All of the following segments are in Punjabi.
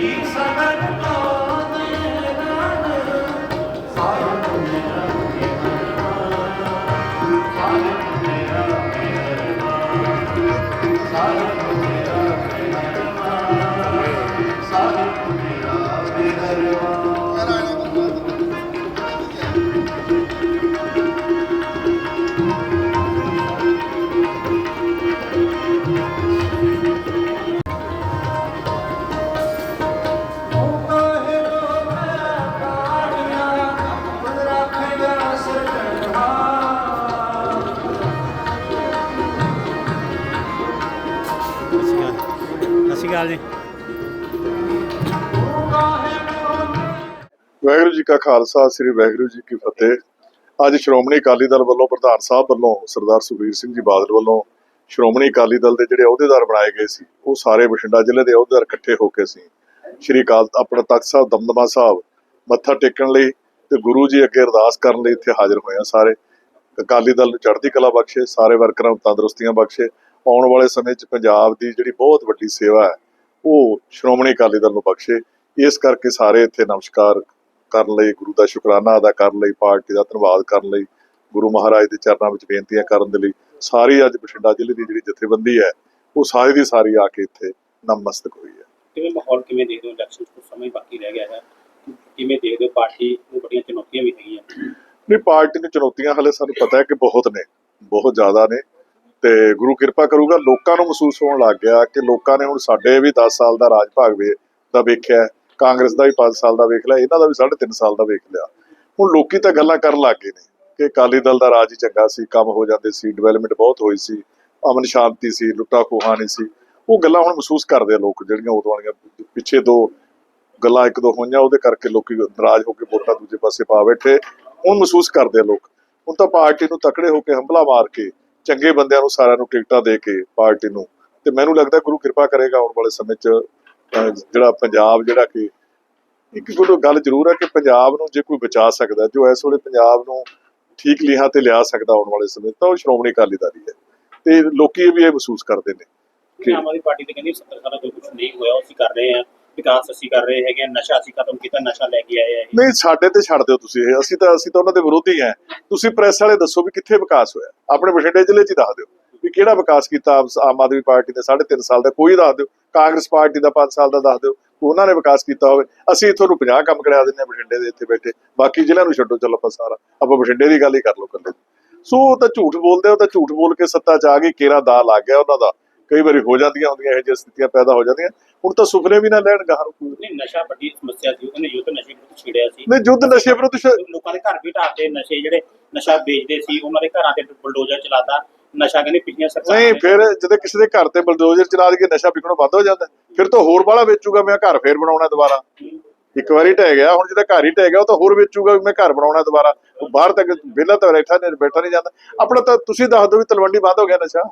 ਸਤਿ ਅਕਾਲ ਜੀ। ਵਾਹਿਗੁਰੂ ਜੀ ਕਾ ਖਾਲਸਾ, ਸ੍ਰੀ ਵਾਹਿਗੁਰੂ ਜੀ ਕੀ ਫਤਿਹ। ਅੱਜ ਸ਼੍ਰੋਮਣੀ ਅਕਾਲੀ ਦਲ ਵੱਲੋਂ ਪ੍ਰਧਾਨ ਸਾਹਿਬ ਵੱਲੋਂ ਸਰਦਾਰ ਸੁਖਬੀਰ ਸਿੰਘ ਜੀ ਬਾਦਲ ਵੱਲੋਂ ਸ਼੍ਰੋਮਣੀ ਅਕਾਲੀ ਦਲ ਦੇ ਜਿਹੜੇ ਅਹੁਦੇਦਾਰ ਬਣਾਏ ਗਏ ਸੀ, ਉਹ ਸਾਰੇ ਬਠਿੰਡਾ ਜ਼ਿਲ੍ਹੇ ਦੇ ਅਹੁਦੇਦਾਰ ਇਕੱਠੇ ਹੋ ਕੇ ਸੀ। ਸ਼੍ਰੀ ਅਕਾਲ ਆਪਣਾ ਤਖਤ ਸਾਹਿਬ, ਦਮਦਮਾ ਸਾਹਿਬ ਮੱਥਾ ਟੇਕਣ ਲਈ ਤੇ ਗੁਰੂ ਜੀ ਅੱਗੇ ਅਰਦਾਸ ਕਰਨ ਲਈ ਇੱਥੇ ਹਾਜ਼ਰ ਹੋਏ ਆ ਸਾਰੇ। ਅਕਾਲੀ ਦਲ ਨੂੰ ਚੜ੍ਹਦੀ ਕਲਾ ਬਖਸ਼ੇ, ਸਾਰੇ ਵਰਕਰਾਂ ਨੂੰ ਤੰਦਰੁਸਤੀਆਂ ਬਖਸ਼ੇ। ਆਉਣ ਵਾਲੇ ਸਮੇਂ 'ਚ ਪੰਜਾਬ ਦੀ ਜਿਹੜੀ ਬਹੁਤ ਵੱਡੀ ਸੇਵਾ ਹੈ ਉਹ ਸ਼੍ਰੋਮਣੀ ਅਕਾਲੀ ਦਲ ਨੂੰ ਬਖਸ਼ੇ। ਇਸ ਕਰਕੇ ਸਾਰੇ ਇੱਥੇ ਨਮਸਕਾਰ ਕਰਨ ਲਈ ਗੁਰੂ ਦਾ ਸ਼ੁਕਰਾਨਾ ਅਦਾ ਕਰਨ ਲਈ ਪਾਰਟੀ ਦਾ ਧੰਨਵਾਦ ਕਰਨ ਲਈ ਗੁਰੂ ਮਹਾਰਾਜ ਦੇ ਚਰਨਾਂ ਵਿੱਚ ਬੇਨਤੀਆਂ ਕਰਨ ਦੇ ਲਈ ਸਾਰੀ ਅੱਜ ਬਠਿੰਡਾ ਜ਼ਿਲ੍ਹੇ ਦੀ ਜਿਹੜੀ ਜਥੇਬੰਦੀ ਹੈ ਉਹ ਸਾਰੀ ਦੀ ਸਾਰੀ ਆ ਕੇ ਇੱਥੇ ਨਮਸਤਕ ਹੋਈ ਹੈ। ਕਿਵੇਂ ਮਾਹੌਲ ਕਿਵੇਂ ਦੇਖਦੇ ਹੋ? ਇਲੈਕਸ਼ਨ ਤੋਂ ਸਮਾਂ ਬਾਕੀ ਰਹਿ ਗਿਆ ਹੈ। ਕਿਵੇਂ ਦੇਖਦੇ ਹੋ? ਪਾਰਟੀ ਨੂੰ ਬੜੀਆਂ ਚੁਣੌਤੀਆਂ ਵੀ ਹੈਗੀਆਂ। ਨਹੀਂ ਪਾਰਟੀ ਨੂੰ ਚੁਣੌਤੀਆਂ ਹਲੇ ਸਾਨੂੰ ਪਤਾ ਹੈ ਕਿ ਬਹੁਤ ਨੇ ਬਹੁਤ ਜ਼ਿਆਦਾ ਨੇ। ਤੇ ਗੁਰੂ ਕਿਰਪਾ ਕਰੂਗਾ। ਲੋਕਾਂ ਨੂੰ ਮਹਿਸੂਸ ਹੋਣ ਲੱਗ ਗਿਆ ਕਿ ਲੋਕਾਂ ਨੇ ਹੁਣ ਸਾਡੇ ਵੀ 10 ਸਾਲ ਦਾ ਰਾਜ ਭਾਗ ਵੇ ਦਾ ਵੇਖਿਆ। ਕਾਂਗਰਸ ਦਾ ਵੀ 5 ਸਾਲ ਦਾ ਵੇਖ ਲਿਆ, ਇਹਨਾਂ ਦਾ ਵੀ 3.5 ਸਾਲ ਦਾ ਵੇਖ ਲਿਆ। ਹੁਣ ਲੋਕੀ ਤਾਂ ਗੱਲਾਂ ਕਰਨ ਲੱਗ ਗਏ ਨੇ ਕਿ ਅਕਾਲੀ ਦਲ ਦਾ ਰਾਜ ਹੀ ਚੰਗਾ ਸੀ, ਕੰਮ ਹੋ ਜਾਂਦੇ ਸੀ ਡਿਵੈਲਪਮੈਂਟ ਬਹੁਤ ਹੋਈ ਸੀ, ਅਮਨ ਸ਼ਾਂਤੀ ਸੀ, ਲੁੱਟਾ ਖੋਹਾਂ ਨਹੀਂ ਸੀ। ਉਹ ਗੱਲਾਂ ਹੁਣ ਮਹਿਸੂਸ ਕਰਦੇ ਆ ਲੋਕ, ਜਿਹੜੀਆਂ ਉਦੋਂ ਵਾਲੀਆਂ ਪਿੱਛੇ ਦੋ ਗੱਲਾਂ ਇੱਕ ਦੋ ਹੋਈਆਂ, ਉਹਦੇ ਕਰਕੇ ਲੋਕੀ ਨਾਰਾਜ਼ ਹੋ ਕੇ ਵੋਟਾਂ ਦੂਜੇ ਪਾਸੇ ਪਾ ਬੈਠੇ। ਹੁਣ ਮਹਿਸੂਸ ਕਰਦੇ ਆ ਲੋਕ। ਹੁਣ ਤਾਂ ਪਾਰਟੀ ਨੂੰ ਤਕੜੇ ਹੋ ਕੇ ਹੰਭਲਾ ਮਾਰ ਕੇ ਚੰਗੇ ਬੰਦਿਆਂ ਨੂੰ ਸਾਰਿਆਂ ਨੂੰ ਟਿਕਟਾਂ ਦੇ ਕੇ ਪਾਰਟੀ ਨੂੰ। ਤੇ ਮੈਨੂੰ ਲੱਗਦਾ ਗੁਰੂ ਕਿਰਪਾ ਕਰੇਗਾ ਆਉਣ ਵਾਲੇ ਸਮੇਂ 'ਚ ਜਿਹੜਾ ਪੰਜਾਬ, ਜਿਹੜਾ ਕਿ ਇੱਕ ਕੋਈ ਗੱਲ ਜ਼ਰੂਰ ਹੈ ਕਿ ਪੰਜਾਬ ਨੂੰ ਜੇ ਕੋਈ ਬਚਾ ਸਕਦਾ, ਜੋ ਇਸ ਵੇਲੇ ਪੰਜਾਬ ਨੂੰ ਠੀਕ ਲਿਹਾ ਤੇ ਲਿਆ ਸਕਦਾ ਆਉਣ ਵਾਲੇ ਸਮੇਂ ਤਾਂ ਉਹ ਸ਼੍ਰੋਮਣੀ ਅਕਾਲੀ ਦਲ ਹੀ ਹੈ। ਤੇ ਲੋਕੀ ਵੀ ਇਹ ਮਹਿਸੂਸ ਕਰਦੇ ਨੇ ਕਿ ਆਮ ਆਦਮੀ ਪਾਰਟੀ ਤੇ ਕਹਿੰਦੀ 70 ਸਾਲਾਂ ਤੋਂ ਕੁਝ ਨਹੀਂ ਹੋਇਆ, ਉਹ ਅਸੀਂ ਕਰ ਰਹੇ ਹਾਂ। ਵਿਕਾਸ ਅਸੀਂ ਕਰ ਰਹੇ ਹੈਗੇ ਨਸ਼ਾ ਅਸੀਂ ਖਤਮ ਕੀਤਾ, ਨਸ਼ਾ ਲੈ ਕੇ ਆਏ ਹੈਗੇ ਨਹੀਂ, ਸਾਡੇ ਤੇ ਛੱਡ ਦਿਓ ਤੁਸੀਂ ਇਹ। ਅਸੀਂ ਤਾਂ ਅਸੀਂ ਤਾਂ ਉਹਨਾਂ ਦੇ ਵਿਰੋਧੀ ਹਾਂ ਤੁਸੀਂ ਪ੍ਰੈਸ ਵਾਲੇ ਦੱਸੋ ਵੀ ਕਿੱਥੇ ਵਿਕਾਸ ਹੋਇਆ। ਆਪਣੇ ਬਠਿੰਡੇ ਜ਼ਿਲ੍ਹੇ 'ਚ ਦੱਸ ਦਿਓ ਵੀ ਕਿਹੜਾ ਵਿਕਾਸ ਕੀਤਾ ਆਮ ਆਦਮੀ ਪਾਰਟੀ ਨੇ। 3.5 ਸਾਲ ਦਾ ਕੋਈ ਦੱਸ ਦਿਓ। ਕਾਂਗਰਸ ਪਾਰਟੀ ਦਾ 5 ਸਾਲ ਦਾ ਦੱਸ ਦਿਓ। ਉਹਨਾਂ ਨੇ ਵਿਕਾਸ ਕੀਤਾ ਹੋਵੇ। ਅਸੀਂ ਤੁਹਾਨੂੰ 50 ਕੰਮ ਕਰਾ ਦਿੰਦੇ ਹਾਂ ਬਠਿੰਡੇ ਦੇ ਇੱਥੇ ਬੈਠੇ। ਬਾਕੀ ਜ਼ਿਲ੍ਹਿਆਂ ਨੂੰ ਛੱਡੋ, ਚੱਲ ਆਪਾਂ ਸਾਰਾ। ਆਪਾਂ ਬਠਿੰਡੇ ਦੀ ਗੱਲ ਹੀ ਕਰ ਲਓ ਕੱਲੇ ਸੋ ਉਹ ਤਾਂ ਝੂਠ ਬੋਲਦੇ ਉਹ ਤਾਂ ਝੂਠ ਬੋਲ ਕੇ ਸੱਤਾ 'ਚ ਆ ਗਈ। ਕੇਰਾ ਦਾ ਲੱਗ ਗਿਆ ਉਹਨਾਂ ਦਾ। ਕਈ ਵਾਰੀ ਹੋ ਜਾਂਦੀਆਂ ਹੁੰਦੀਆਂ ਇਹੋ ਜਿਹੀਆਂ ਸਥਿਤੀਆਂ ਪੈਦਾ ਹੋ ਜਾਂਦੀਆਂ। ਹੁਣ ਤਾਂ ਸੁਪਨੇ ਵੀ ਨਾ ਲੈਣ ਗਾਹਾਂ ਨੂੰ। ਨਹੀਂ ਨਸ਼ਾ ਵੱਡੀ ਸਮੱਸਿਆ ਸੀ ਉਹਨੇ ਯੁੱਧ ਨਸ਼ੇ ਵਿਰੁੱਧ ਛੇੜਿਆ ਸੀ। ਨਹੀਂ ਯੁੱਧ ਨਸ਼ੇ ਵਿਰੁੱਧ ਲੋਕਾਂ ਦੇ ਘਰ ਵੀ ਢਾਤੇ ਨਸ਼ੇ ਜਿਹੜੇ ਨਸ਼ਾ ਵੇਚਦੇ ਸੀ ਉਹਨਾਂ ਦੇ ਘਰਾਂ ਤੇ ਬਲਡੋਜ਼ਰ ਚਲਾਤਾ। ਨਸ਼ਾ ਕਹਿੰਦੇ ਪਿਛਲੀਆਂ ਸਰਕਾਰਾਂ ਨਹੀਂ ਫਿਰ ਜਦੋਂ ਕਿਸੇ ਦੇ ਘਰ ਤੇ ਬਲਡੋਜ਼ਰ ਚਲਾ ਕੇ ਨਸ਼ਾ ਵਿਕਣੋਂ ਬੰਦ ਹੋ ਜਾਂਦਾ। ਫਿਰ ਤਾਂ ਹੋਰ ਵਾਲਾ ਵੇਚੂਗਾ ਮੈਂ ਘਰ ਫੇਰ ਬਣਾਉਣਾ ਦੁਬਾਰਾ। ਇੱਕ ਵਾਰੀ ਢਹਿ ਗਿਆ ਹੁਣ ਜਿਹਦਾ ਘਰ ਹੀ ਢਹਿ ਗਿਆ ਉਹ ਤਾਂ ਹੋਰ ਵੇਚੂਗਾ ਵੀ ਮੈਂ ਘਰ ਬਣਾਉਣਾ ਦੁਬਾਰਾ। ਬਾਹਰ ਤੱਕ ਵਿਹਲਾ ਤਾਂ ਬੈਠਾ ਨਹੀਂ ਬੈਠਾ ਨਹੀਂ ਜਾਂਦਾ। ਆਪਣਾ ਤਾਂ ਤੁਸੀਂ ਦੱਸ ਦਿਓ ਵੀ ਤਲਵੰਡੀ ਬੰਦ ਹੋ ਗਿਆ ਨਸ਼ਾ।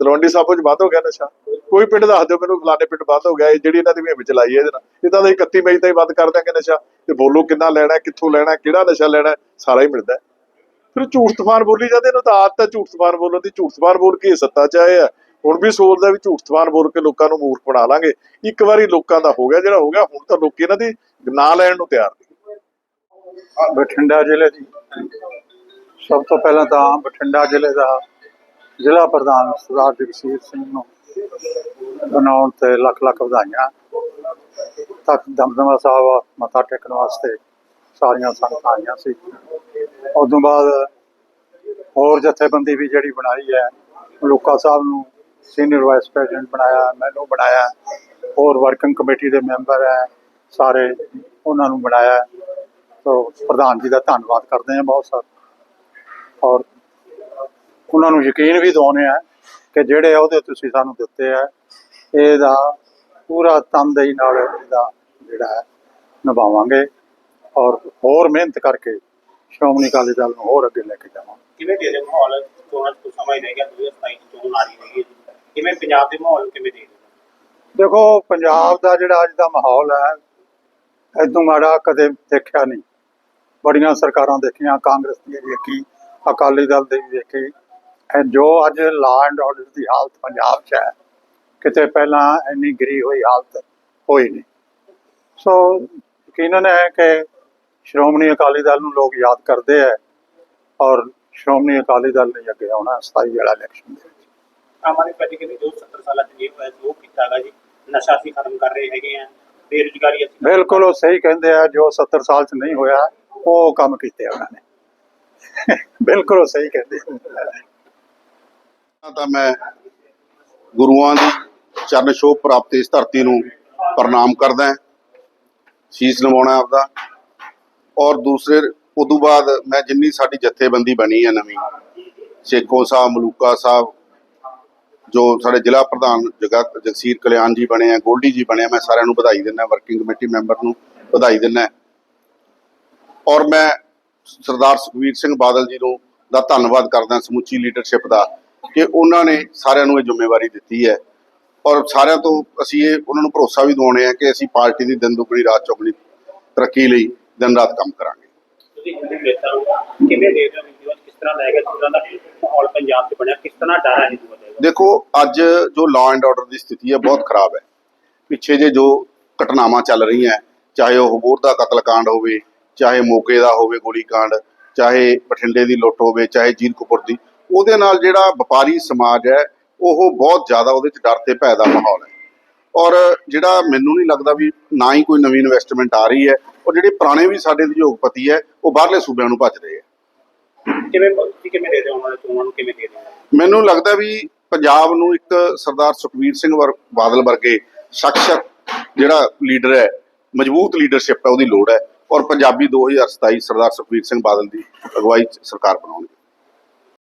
ਤਲਵੰਡੀ ਸਾਬੋ ਚ ਵੱਧ ਹੋ ਗਿਆ ਨਸ਼ਾ? ਕੋਈ ਪਿੰਡ ਦੱਸ ਦਿਓ ਮੈਨੂੰ, ਫਲਾਣੇ ਪਿੰਡ ਬੰਦ ਹੋ ਗਿਆ, ਇਹ ਜਿਹੜੀ ਇਹਨਾਂ ਦੀ ਮੁਹਿੰਮ ਚਲਾਈ ਹੈ ਇਹਦੇ ਨਾਲ। ਇਹ ਤਾਂ 31 ਮਈ ਤਾਈਂ ਬੰਦ ਕਰ ਦਾਂਗੇ ਨਸ਼ਾ। ਤੇ ਬੋਲੋ ਕਿੰਨਾ ਲੈਣਾ ਕਿੱਥੋਂ ਲੈਣਾ ਕਿਹੜਾ ਨਸ਼ਾ ਲੈਣਾ ਸਾਰਾ ਹੀ ਮਿਲਦਾ ਫਿਰ ਝੂਠ ਤੂਫਾਨ ਬੋਲੀ ਜਾਂਦੇ ਨੇ ਤਾਂ ਆਦਤ ਹੈ ਝੂਠ ਤੂਫਾਨ ਬੋਲਣ ਦੀ। ਝੂਠ ਤੂਫਾਨ ਬੋਲ ਕੇ ਇਹ ਸੱਤਾ ਚ ਆਏ ਆ। ਹੁਣ ਵੀ ਸੋਚਦਾ ਵੀ ਝੂਠ ਤੂਫਾਨ ਬੋਲ ਕੇ ਲੋਕਾਂ ਨੂੰ ਮੂਰਖ ਬਣਾ ਲਾਂਗੇ। ਇੱਕ ਵਾਰੀ ਲੋਕਾਂ ਦਾ ਹੋ ਗਿਆ, ਜਿਹੜਾ ਹੋ ਗਿਆ, ਹੁਣ ਤਾਂ ਲੋਕੀ ਇਹਨਾਂ ਦੀ ਨਾਂ ਲੈਣ ਨੂੰ ਤਿਆਰ ਨੇ। ਬਠਿੰਡਾ ਜ਼ਿਲ੍ਹੇ ਦੀ। ਸਭ ਤੋਂ ਪਹਿਲਾਂ ਤਾਂ ਬਠਿੰਡਾ ਜ਼ਿਲ੍ਹੇ ਦਾ ਜ਼ਿਲ੍ਹਾ ਪ੍ਰਧਾਨ ਸਰਦਾਰ ਜਗਸੀਰ ਸਿੰਘ ਨੂੰ ਬਣਾਉਣ ਤੇ ਲੱਖ ਲੱਖ ਵਧਾਈਆਂ। ਤੱਕ ਦਮਦਮਾ ਸਾਹਿਬ ਮੱਥਾ ਟੇਕਣ ਵਾਸਤੇ ਸਾਰੀਆਂ ਸੰਗਤਾਂ ਆਈਆਂ ਸੀ। ਉਸ ਤੋਂ ਬਾਅਦ ਹੋਰ ਜਥੇਬੰਦੀ ਵੀ ਜਿਹੜੀ ਬਣਾਈ ਹੈ, ਮਲੂਕਾ ਸਾਹਿਬ ਨੂੰ ਸੀਨੀਅਰ ਵਾਈਸ ਪ੍ਰੈਜ਼ੀਡੈਂਟ ਬਣਾਇਆ, ਮੈਨੂੰ ਬਣਾਇਆ, ਹੋਰ ਵਰਕਿੰਗ ਕਮੇਟੀ ਦੇ ਮੈਂਬਰ ਹੈ, ਸਾਰੇ ਉਹਨਾਂ ਨੂੰ ਬਣਾਇਆ। ਤੋ ਪ੍ਰਧਾਨ ਜੀ ਦਾ ਧੰਨਵਾਦ ਕਰਦੇ ਹਾਂ ਬਹੁਤ ਸਾਰਾ। ਔਰ ਉਹਨਾਂ ਨੂੰ ਯਕੀਨ ਵੀ ਦਿਵਾਉਂਦੇ ਆ ਕਿ ਜਿਹੜੇ ਅਹੁਦੇ ਤੁਸੀਂ ਸਾਨੂੰ ਦਿੱਤੇ ਆ ਇਹਦਾ ਪੂਰਾ ਤਨਦੇਹੀ ਨਾਲ ਇਹਦਾ ਜਿਹੜਾ ਹੈ ਨਿਭਾਵਾਂਗੇ ਔਰ ਹੋਰ ਮਿਹਨਤ ਕਰਕੇ ਸ਼੍ਰੋਮਣੀ ਅਕਾਲੀ ਦਲ ਨੂੰ ਹੋਰ ਅੱਗੇ ਲੈ ਕੇ ਜਾਵਾਂਗੇ। ਕਿਵੇਂ ਦੇ ਮਾਹੌਲ? ਚੋਣਾਂ ਤੋਂ ਸਮਾਂ ਹੀ ਰਹਿ ਗਿਆ 2027 ਚ ਚੋਣ ਆ ਰਹੀ ਹੈਗੀ। ਕਿਵੇਂ ਪੰਜਾਬ ਦੇ ਮਾਹੌਲ ਕਿਵੇਂ ਦੇ ਦੇਖੋ ਪੰਜਾਬ ਦਾ ਜਿਹੜਾ ਅੱਜ ਦਾ ਮਾਹੌਲ ਹੈ ਇਦੋਂ ਮਾੜਾ ਕਦੇ ਦੇਖਿਆ ਨਹੀਂ। ਬੜੀਆਂ ਸਰਕਾਰਾਂ ਦੇਖੀਆਂ ਕਾਂਗਰਸ ਦੀ ਵੀ ਦੇਖੀ ਅਕਾਲੀ ਦਲ ਦੀ ਵੀ ਦੇਖੀ। ਜੋ ਅੱਜ ਲਾ ਐਂਡ ਆਰਡਰ ਦੀ ਹਾਲਤ ਪੰਜਾਬ 'ਚ ਹੈ ਕਿਤੇ ਪਹਿਲਾਂ ਇੰਨੀ ਗਰੀ ਹੋਈ ਹਾਲਤ ਹੋਈ ਨਹੀਂ। ਸੋ ਯਕੀਨਨ ਹੈ ਕਿ ਸ਼੍ਰੋਮਣੀ ਅਕਾਲੀ ਦਲ ਨੂੰ ਲੋਕ ਯਾਦ ਕਰਦੇ ਹੈ ਔਰ ਸ਼੍ਰੋਮਣੀ ਅਕਾਲੀ ਦਲ ਨੇ ਅੱਗੇ ਆਉਣਾ 27 ਵਾਲਾ ਇਲੈਕਸ਼ਨ ਦੇ ਵਿੱਚ। ਆਮ ਆਦਮੀ ਪਾਰਟੀ ਕਹਿੰਦੀ ਜੋ 70 ਸਾਲਾਂ ਚ ਨਹੀਂ ਹੋਇਆ ਜੋ ਕੀਤਾਗਾ ਜੀ ਨਸ਼ਾ ਖਤਮ ਕਰ ਰਹੇ ਹੈਗੇ ਆ ਬੇਰੁਜ਼ਗਾਰੀ ਅਸੀਂ ਖਤਮ ਬਿਲਕੁਲ ਉਹ ਸਹੀ ਕਹਿੰਦੇ ਆ ਜੋ 70 ਸਾਲ ਚ ਨਹੀਂ ਹੋਇਆ ਉਹ ਕੰਮ ਕੀਤੇ ਉਹਨਾਂ ਨੇ। ਬਿਲਕੁਲ ਉਹ ਸਹੀ ਕਹਿੰਦੇ ਆ। ਤਾਂ ਮੈਂ ਗੁਰੂਆਂ ਦੀ ਚਰਨ ਛੋਹ ਪ੍ਰਾਪਤ ਇਸ ਧਰਤੀ ਨੂੰ ਪ੍ਰਣਾਮ ਕਰਦਾ ਸ਼ੀਸ਼ ਨਵਾਉਣਾ ਆਪਦਾ। ਔਰ ਦੂਸਰੇ, ਉਦੋਂ ਬਾਅਦ ਮੈਂ ਜਿੰਨੀ ਸਾਡੀ ਜਥੇਬੰਦੀ ਬਣੀ ਹੈ ਨਵੀਂ, ਸ਼ੇਖੋ ਸਾਹਿਬ, ਮਲੂਕਾ ਸਾਹਿਬ, ਜੋ ਸਾਡੇ ਜ਼ਿਲ੍ਹਾ ਪ੍ਰਧਾਨ ਜਗਤ ਜਗਸੀਰ ਕਲਿਆਣ ਜੀ ਬਣੇ ਆ, ਗੋਲਡੀ ਜੀ ਬਣੇ ਆ, ਮੈਂ ਸਾਰਿਆਂ ਨੂੰ ਵਧਾਈ ਦਿੰਦਾ ਵਰਕਿੰਗ ਕਮੇਟੀ ਮੈਂਬਰ ਨੂੰ ਵਧਾਈ ਦਿੰਦਾ ਔਰ ਮੈਂ ਸਰਦਾਰ ਸੁਖਵੀਰ ਸਿੰਘ ਬਾਦਲ ਜੀ ਨੂੰ ਦਾ ਧੰਨਵਾਦ ਕਰਦਾ ਸਮੁੱਚੀ ਲੀਡਰਸ਼ਿਪ ਦਾ। ਕਿ ਉਹਨਾਂ ਨੇ ਸਾਰਿਆਂ ਨੂੰ ਇਹ ਜ਼ਿੰਮੇਵਾਰੀ ਦਿੱਤੀ ਹੈ। ਔਰ ਸਾਰਿਆਂ ਤੋਂ ਅਸੀਂ ਇਹ ਉਹਨਾਂ ਨੂੰ ਭਰੋਸਾ ਵੀ ਦਿਵਾਉਣੇ ਆ ਕਿ ਅਸੀਂ ਪਾਰਟੀ ਦੀ ਦਿਨ ਦੁਗਣੀ ਰਾਤ ਚੌਗਣੀ ਤਰੱਕੀ ਲਈ ਦਿਨ ਰਾਤ ਕੰਮ ਕਰਾਂਗੇ। ਦੇਖੋ ਅੱਜ ਜੋ ਲਾਅ ਐਂਡ ਆਰਡਰ ਦੀ ਸਥਿਤੀ ਹੈ ਬਹੁਤ ਖਰਾਬ ਹੈ। ਪਿੱਛੇ ਜੇ ਜੋ ਘਟਨਾਵਾਂ ਚੱਲ ਰਹੀਆਂ ਚਾਹੇ ਉਹ ਹਬੂਰ ਦਾ ਕਤਲ ਕਾਂਡ ਹੋਵੇ ਚਾਹੇ ਮੋਕੇ ਦਾ ਹੋਵੇ ਗੋਲੀ ਕਾਂਡ ਚਾਹੇ ਬਠਿੰਡੇ ਦੀ ਲੁੱਟ ਹੋਵੇ ਚਾਹੇ ਜੀਰਕਪੁਰ ਦੀ ਉਹਦੇ ਨਾਲ ਜਿਹੜਾ ਵਪਾਰੀ ਸਮਾਜ ਹੈ ਉਹ ਬਹੁਤ ਜ਼ਿਆਦਾ ਉਹਦੇ ਚ ਡਰ ਤੇ ਭੈ ਦਾ ਮਾਹੌਲ ਹੈ। ਔਰ ਜਿਹੜਾ ਮੈਨੂੰ ਨਹੀਂ ਲੱਗਦਾ ਵੀ ਨਾ ਹੀ ਕੋਈ ਨਵੀਂ ਇਨਵੈਸਟਮੈਂਟ ਆ ਰਹੀ ਹੈ ਔਰ ਜਿਹੜੇ ਪੁਰਾਣੇ ਵੀ ਸਾਡੇ ਉਦਯੋਗਪਤੀ ਹੈ ਉਹ ਬਾਹਰਲੇ ਸੂਬਿਆਂ ਨੂੰ ਭੱਜ ਰਹੇ ਹੈ। ਕਿਵੇਂ ਕਿਵੇਂ ਦੇ ਉਹਨਾਂ ਨੂੰ ਚੋਣਾਂ ਨੂੰ ਕਿਵੇਂ ਦੇ ਮੈਨੂੰ ਲੱਗਦਾ ਵੀ ਪੰਜਾਬ ਨੂੰ ਇੱਕ ਸਰਦਾਰ ਸੁਖਵੀਰ ਸਿੰਘ ਵਰ ਬਾਦਲ ਵਰਗੇ ਸ਼ਖਸੀਅਤ ਜਿਹੜਾ ਲੀਡਰ ਹੈ ਮਜ਼ਬੂਤ ਲੀਡਰਸ਼ਿਪ ਹੈ ਉਹਦੀ ਲੋੜ ਹੈ। ਔਰ ਪੰਜਾਬੀ 2027 ਸਰਦਾਰ ਸੁਖਵੀਰ ਸਿੰਘ ਬਾਦਲ ਦੀ ਅਗਵਾਈ 'ਚ ਸਰਕਾਰ ਬਣਾਉਣਗੇ।